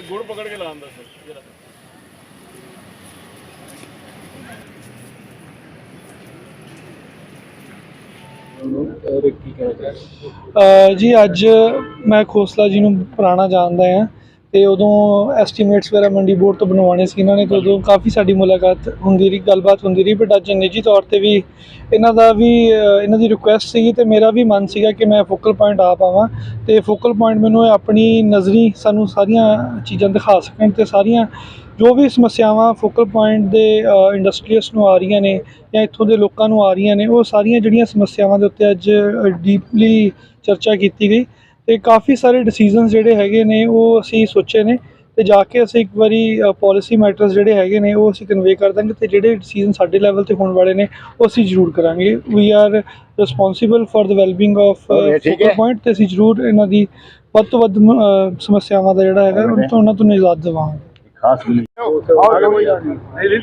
ਇਹ ਗੁੜ ਪਕੜ ਕੇ ਲਾਉਂਦਾ ਸਰ ਜਰਾ ਅ, ਜੀ ਅੱਜ ਮੈਂ ਖੋਸਲਾ ਜੀ ਨੂੰ ਪੁਰਾਣਾ ਜਾਣਦਾ ਹਾਂ। ਤੇ ਉਦੋਂ ਐਸਟੀਮੇਟਸ ਵਗੈਰਾ ਮੰਡੀ ਬੋਰਡ ਤੋਂ ਬਣਵਾਉਣੇ ਸੀ ਇਹਨਾਂ ਨੇ, ਤੇ ਉਦੋਂ ਕਾਫੀ ਸਾਡੀ ਮੁਲਾਕਾਤ ਹੁੰਦੀ ਰਹੀ, ਗੱਲਬਾਤ ਹੁੰਦੀ ਰਹੀ ਬਟ ਅੱਜ ਨਿੱਜੀ ਤੌਰ ਤੇ ਵੀ ਇਹਨਾਂ ਦਾ ਵੀ ਇਹਨਾਂ ਦੀ ਰਿਕੁਐਸਟ ਸੀਗੀ ਤੇ ਮੇਰਾ ਵੀ ਮਨ ਸੀਗਾ ਕਿ ਮੈਂ ਫੋਕਲ ਪੁਆਇੰਟ ਆ ਪਾਵਾਂ ਤੇ ਫੋਕਲ ਪੁਆਇੰਟ ਮੈਨੂੰ ਇਹ ਆਪਣੀ ਨਜ਼ਰੀ ਸਾਨੂੰ ਸਾਰੀਆਂ ਚੀਜ਼ਾਂ ਦਿਖਾ ਸਕਣ ਤੇ ਸਾਰੀਆਂ ਜੋ ਵੀ ਸਮੱਸਿਆਵਾਂ ਫੋਕਲ ਪੁਆਇੰਟ ਦੇ ਇੰਡਸਟਰੀਅਸ ਨੂੰ ਆ ਰਹੀਆਂ ਨੇ ਜਾਂ ਇੱਥੋਂ ਦੇ ਲੋਕਾਂ ਨੂੰ ਆ ਰਹੀਆਂ ਨੇ, ਉਹ ਸਾਰੀਆਂ ਜਿਹੜੀਆਂ ਸਮੱਸਿਆਵਾਂ ਦੇ ਉੱਤੇ ਅੱਜ ਡੀਪਲੀ ਚਰਚਾ ਕੀਤੀ ਗਈ। ਤੇ ਕਾਫੀ ਸਾਰੇ ਡਿਸੀਜਨਸ ਜਿਹੜੇ ਹੈਗੇ ਨੇ ਉਹ ਅਸੀਂ ਸੋਚੇ ਨੇ ਤੇ ਜਾ ਕੇ ਅਸੀਂ ਇੱਕ ਵਾਰੀ ਪਾਲਿਸੀ ਮੈਟਰਸ ਜਿਹੜੇ ਹੈਗੇ ਨੇ ਉਹ ਅਸੀਂ ਕਨਵੇ ਕਰ ਦਾਂਗੇ ਤੇ ਜਿਹੜੇ ਡਿਸੀਜਨ ਸਾਡੇ ਲੈਵਲ ਤੇ ਹੋਣ ਵਾਲੇ ਨੇ ਉਹ ਅਸੀਂ ਜ਼ਰੂਰ ਕਰਾਂਗੇ। We are responsible for the wellbeing of focal point ਤੇ ਅਸੀਂ ਜ਼ਰੂਰ ਇਹਨਾਂ ਦੀ ਵੱਧ ਤੋਂ ਵੱਧ ਸਮੱਸਿਆਵਾਂ ਦਾ ਜਿਹੜਾ ਹੈਗਾ ਉਹਨਾਂ ਤੋਂ ਉਹਨਾਂ ਤੋਂ ਨਿਜਾਤ ਦਿਵਾਵਾਂਗੇ ਖਾਸ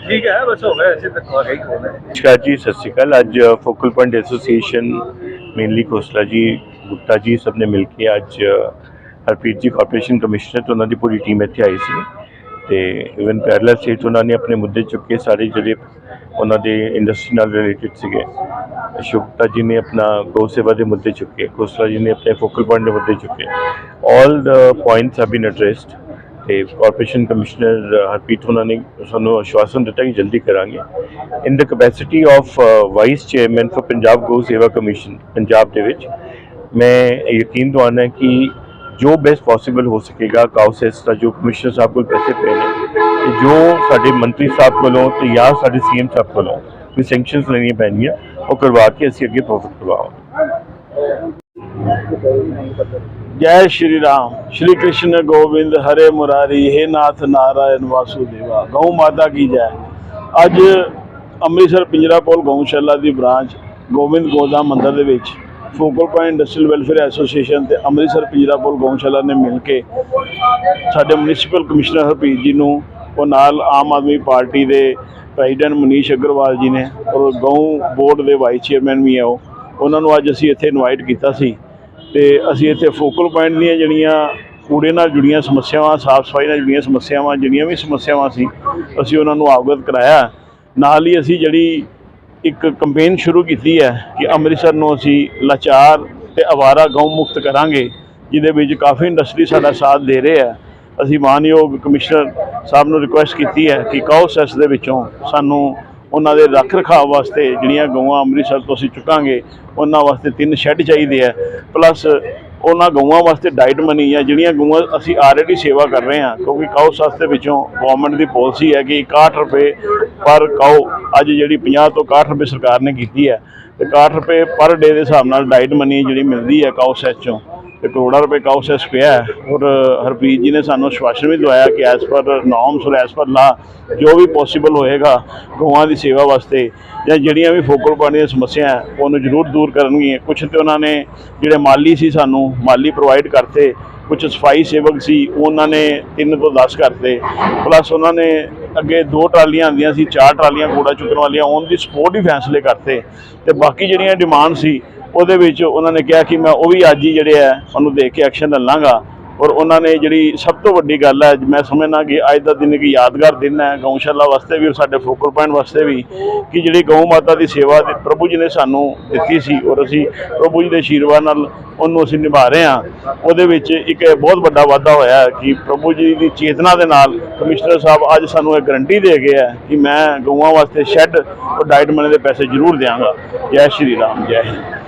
ਠੀਕ ਹੈ ਬਸ ਹੋ ਗਿਆ ਐਸੇ ਤੱਕ ਆ ਗਈ ਨਮਸਕਾਰ ਜੀ ਸਤਿ ਸ਼੍ਰੀ ਅਕਾਲ। ਅੱਜ focal point association mainly Khosla ji Gupta ji ਸਭ ਨੇ ਮਿਲ ਕੇ ਅੱਜ ਹਰਪ੍ਰੀਤ ਜੀ ਕਾਰਪੋਰੇਸ਼ਨ ਕਮਿਸ਼ਨਰ ਤੇ ਉਹਨਾਂ ਦੀ ਪੂਰੀ ਟੀਮ ਇੱਥੇ ਆਈ ਸੀ ਤੇ ਇਵਨ ਪੈਰਲਲ ਸਟੇਟ ਉਹਨਾਂ ਨੇ ਆਪਣੇ ਮੁੱਦੇ ਚੁੱਕੇ ਸਾਰੇ ਜਿਹੜੇ ਉਹਨਾਂ ਦੇ ਇੰਡਸਟਰੀ ਨਾਲ ਰਿਲੇਟਡ ਸੀਗੇ। ਅਸ਼ੋਕਤਾ ਜੀ ਨੇ ਆਪਣਾ ਗੋ ਸੇਵਾ ਦੇ ਮੁੱਦੇ ਚੁੱਕੇ, ਖੋਸਲਾ ਜੀ ਨੇ ਆਪਣੇ ਫੋਕਲ ਪੁਆਇੰਟ ਦੇ ਮੁੱਦੇ ਚੁੱਕੇ। ਆਲ ਦ ਪੁਆਇੰਟਸ ਹੈਵ ਬੀਨ ਐਡਰੈਸਡ ਤੇ ਕਾਰਪੋਰੇਸ਼ਨ ਕਮਿਸ਼ਨਰ ਹਰਪ੍ਰੀਤ ਉਹਨਾਂ ਨੇ ਸਾਨੂੰ ਆਸ਼ਵਾਸਨ ਦਿੱਤਾ ਕਿ ਜਲਦੀ ਕਰਾਂਗੇ। In the capacity of vice chairman for Punjab Gau Sewa commission Punjab ਦੇ ਵਿੱਚ ਮੈਂ ਯਕੀਨ ਦਵਾਉਣਾ ਹੈ ਕਿ ਜੋ ਬੈਸਟ ਪੋਸੀਬਲ ਹੋ ਸਕੇਗਾ ਕਾਉਸੈਸ ਦਾ ਜੋ ਕਮਿਸ਼ਨਰ ਸਾਹਿਬ ਕੋਲ ਪੈਸੇ ਪਏ ਨੇ ਤੇ ਜੋ ਸਾਡੇ ਮੰਤਰੀ ਸਾਹਿਬ ਕੋਲੋਂ ਤੇ ਜਾਂ ਸਾਡੇ ਸੀਐਮ ਸਾਹਿਬ ਕੋਲੋਂ ਵੀ ਸੈਂਕਸ਼ਨਸ ਲੈਣੀਆਂ ਪੈਣਗੀਆਂ ਉਹ ਕਰਵਾ ਕੇ ਅਸੀਂ ਅੱਗੇ ਪ੍ਰੋਫਿਟ ਕਰਵਾਵਾਂਗੇ जय श्री राम श्री कृष्ण गोविंद हरे मुरारी हे नाथ नारायण ਵਾਸੁਦੇਵਾ ਗਊ ਮਾਤਾ ਕੀ ਜੈ ਅੱਜ ਅੰਮ੍ਰਿਤਸਰ ਪਿੰਜਰਾ ਪੁਲ ਗਊਸ਼ਾਲਾ ਦੀ ਬ੍ਰਾਂਚ ਗੋਬਿੰਦ ਗੋਦਾਮ ਮੰਦਿਰ ਦੇ ਵਿੱਚ Focal point industrial welfare association ਤੇ ਅੰਮ੍ਰਿਤਸਰ ਪਿੰਜਰਾ ਗਊਸ਼ਾਲਾ ਨੇ ਮਿਲ ਕੇ ਸਾਡੇ ਮਿਊਨਿਸਪਲ ਕਮਿਸ਼ਨਰ ਹਰਪ੍ਰੀਤ ਜੀ ਨੂੰ ਉਹ ਨਾਲ ਆਮ ਆਦਮੀ ਪਾਰਟੀ ਦੇ ਪ੍ਰੈਜ਼ੀਡੈਂਟ ਮਨੀਸ਼ ਅਗਰਵਾਲ ਜੀ ਨੇ ਔਰ ਗਊ ਬੋਰਡ ਦੇ ਵਾਈਸ ਚੇਅਰਮੈਨ ਵੀ ਆ ਉਹ, ਉਹਨਾਂ ਨੂੰ ਅੱਜ ਅਸੀਂ ਇੱਥੇ ਇਨਵਾਈਟ ਕੀਤਾ ਸੀ ਤੇ ਅਸੀਂ ਇੱਥੇ ਫੋਕਲ ਪੁਆਇੰਟ ਦੀਆਂ ਜਿਹੜੀਆਂ ਕੂੜੇ ਨਾਲ ਜੁੜੀਆਂ ਸਮੱਸਿਆਵਾਂ ਸਾਫ਼ ਸਫ਼ਾਈ ਨਾਲ ਜੁੜੀਆਂ ਸਮੱਸਿਆਵਾਂ, ਜਿਹੜੀਆਂ ਵੀ ਸਮੱਸਿਆਵਾਂ ਸੀ, ਅਸੀਂ ਉਹਨਾਂ ਨੂੰ ਅਵਗਤ ਕਰਾਇਆ। ਨਾਲ ਹੀ ਅਸੀਂ ਜਿਹੜੀ ਇੱਕ ਕੰਪੇਨ ਸ਼ੁਰੂ ਕੀਤੀ ਹੈ ਕਿ ਅੰਮ੍ਰਿਤਸਰ ਨੂੰ ਅਸੀਂ ਲਾਚਾਰ ਤੇ ਆਵਾਰਾ ਗਊ ਮੁਕਤ ਕਰਾਂਗੇ, ਜਿਹਦੇ ਵਿੱਚ ਕਾਫੀ ਇੰਡਸਟਰੀ ਸਾਡਾ ਸਾਥ ਦੇ ਰਹੇ ਹੈ। ਅਸੀਂ ਮਾਨਯੋਗ ਕਮਿਸ਼ਨਰ ਸਾਹਿਬ ਨੂੰ ਰਿਕੁਐਸਟ ਕੀਤੀ ਹੈ ਕਿ ਕਾਉ ਸੈਸ ਦੇ ਵਿੱਚੋਂ ਸਾਨੂੰ ਉਹਨਾਂ ਦੇ ਰੱਖ ਰਖਾਵ ਵਾਸਤੇ ਜਿਹੜੀਆਂ ਗਊਆਂ ਅੰਮ੍ਰਿਤਸਰ ਤੋਂ ਅਸੀਂ ਚੁੱਕਾਂਗੇ, ਉਹਨਾਂ ਵਾਸਤੇ ਤਿੰਨ ਸ਼ੈੱਡ ਚਾਹੀਦੇ ਆ ਪਲੱਸ ਉਹਨਾਂ ਗਊਆਂ ਵਾਸਤੇ ਡਾਈਟ ਮਨੀ ਜਾਂ ਜਿਹੜੀਆਂ ਗਊਆਂ ਅਸੀਂ ਆਲਰੇਡੀ ਸੇਵਾ ਕਰ ਰਹੇ ਹਾਂ, ਕਿਉਂਕਿ ਕਾਉ ਸਸ ਦੇ ਵਿੱਚੋਂ ਗਵਰਨਮੈਂਟ ਦੀ ਪਾਲਿਸੀ ਹੈ ਕਿ 61 ਰੁਪਏ ਪਰ ਕਾਉ ਅੱਜ ਜਿਹੜੀ 50 ਤੋਂ 61 ਰੁਪਏ ਸਰਕਾਰ ਨੇ ਕੀਤੀ ਹੈ, ਤੇ 61 ਰੁਪਏ ਪਰ ਡੇ ਦੇ ਹਿਸਾਬ ਨਾਲ ਡਾਈਟ ਮਨੀ ਜਿਹੜੀ ਮਿਲਦੀ ਹੈ ਕਾਉ ਸੈਸ ਚੋਂ। ਤੇ ਕਰੋੜਾਂ ਰੁਪਏ ਕਾਉ ਸੈਸ ਪਿਆ ਔਰ ਹਰਪ੍ਰੀਤ ਜੀ ਨੇ ਸਾਨੂੰ ਆਸ਼ਵਾਸਨ ਵੀ ਦਵਾਇਆ ਕਿ ਐਸ ਪਰ ਨੋਰਮਸ ਔਰ ਐਸ ਪਰ ਲਾ ਜੋ ਵੀ ਪੋਸੀਬਲ ਹੋਏਗਾ ਗਊਆਂ ਦੀ ਸੇਵਾ ਵਾਸਤੇ ਜਾਂ ਜਿਹੜੀਆਂ ਵੀ ਫੋਕਲ ਪਾਣੀ ਦੀਆਂ ਸਮੱਸਿਆ ਉਹਨੂੰ ਜ਼ਰੂਰ ਦੂਰ ਕਰਨਗੀਆਂ। ਕੁਝ ਤੇ ਉਹਨਾਂ ਨੇ ਜਿਹੜੇ ਮਾਲੀ ਸੀ ਸਾਨੂੰ, ਮਾਲੀ ਪ੍ਰੋਵਾਈਡ ਕਰਤੇ ਕੁਝ ਸਫ਼ਾਈ ਸੇਵਕ ਸੀ, ਉਹਨਾਂ ਨੇ 3 ਤੋਂ 10 ਕਰਤੇ। ਪਲੱਸ ਉਹਨਾਂ ਨੇ ਅੱਗੇ ਦੋ ਟਰਾਲੀਆਂ ਆਉਂਦੀਆਂ ਸੀ, ਚਾਰ ਟਰਾਲੀਆਂ ਕੂੜਾ ਚੁੱਕਣ ਵਾਲੀਆਂ ਉਹਨਾਂ ਦੀ ਸਪੋਰਟ ਹੀ ਫੈਸਲੇ ਕਰਤੇ। ਤੇ ਬਾਕੀ ਜਿਹੜੀਆਂ ਡਿਮਾਂਡ ਸੀ ਉਹਦੇ ਵਿੱਚ ਉਹਨਾਂ ਨੇ ਕਿਹਾ ਕਿ ਮੈਂ ਉਹ ਵੀ ਅੱਜ ਹੀ ਜਿਹੜੇ ਆ, ਉਹਨੂੰ ਦੇਖ ਕੇ ਐਕਸ਼ਨ ਲੈ ਲਾਂਗਾ। ਔਰ ਉਹਨਾਂ ਨੇ ਜਿਹੜੀ ਸਭ ਤੋਂ ਵੱਡੀ ਗੱਲ ਹੈ, ਮੈਂ ਸਮਝਣਾ ਕਿ ਅੱਜ ਦਾ ਦਿਨ ਇੱਕ ਯਾਦਗਾਰ ਦਿਨ ਹੈ ਗਊਸ਼ਾਲਾ ਵਾਸਤੇ ਵੀ ਔਰ ਸਾਡੇ ਫੋਕਲ ਪੁਆਇੰਟ ਵਾਸਤੇ ਵੀ, ਕਿ ਜਿਹੜੀ ਗਊ ਮਾਤਾ ਦੀ ਸੇਵਾ ਦੇ ਪ੍ਰਭੂ ਜੀ ਨੇ ਸਾਨੂੰ ਦਿੱਤੀ ਸੀ ਔਰ ਅਸੀਂ ਪ੍ਰਭੂ ਜੀ ਦੇ ਆਸ਼ੀਰਵਾਦ ਨਾਲ ਉਹਨੂੰ ਅਸੀਂ ਨਿਭਾ ਰਹੇ ਹਾਂ। ਉਹਦੇ ਵਿੱਚ ਇੱਕ ਬਹੁਤ ਵੱਡਾ ਵਾਧਾ ਹੋਇਆ ਕਿ ਪ੍ਰਭੂ ਜੀ ਦੀ ਚੇਤਨਾ ਦੇ ਨਾਲ ਕਮਿਸ਼ਨਰ ਸਾਹਿਬ ਅੱਜ ਸਾਨੂੰ ਇਹ ਗਰੰਟੀ ਦੇ ਗਏ ਹੈ ਕਿ ਮੈਂ ਗਊਆਂ ਵਾਸਤੇ ਸ਼ੈੱਡ ਔਰ ਡਾਈਟ ਮਨੀ ਦੇ ਪੈਸੇ ਜ਼ਰੂਰ ਦਿਆਂਗਾ। ਜੈ ਸ਼੍ਰੀ ਰਾਮ, ਜੈ ਹਿੰਦ।